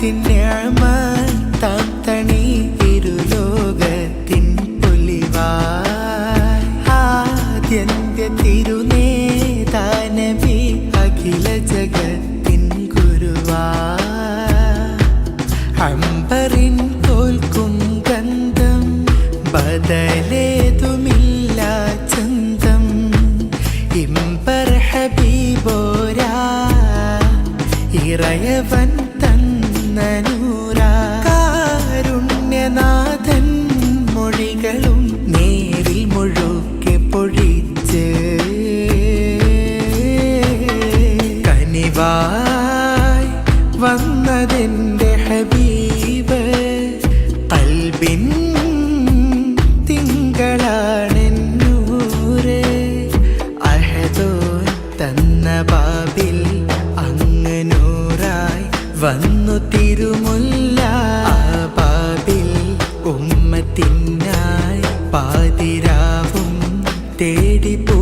ഹിദായത്തിൻ ഞാമ താം തണി ഇരുലോകത്തിൻ പൊലിവായി ആദ്യന്ത്യ തിരുനേതാനബി അഖില ജഗത്തിൻ ഗുരുവാ അമ്പറിൻ തോൽക്കും ഗന്ധം ബദലേതുമില്ല ചന്തം. ഇമ്പർ ഹബീബോരാ ഇറയവൻ കനിവായി വന്നതെന്റെ ഹബീബ് കൽബിൻ തിങ്കളാണെന്നൂര് അഹദോ തന്ന ബാബിൽ അങ്ങ് വന്നു തിരുമുല്ല. ബാബിൽ ഉമ്മത്തിനായി പാതിരാവും തേടി പോ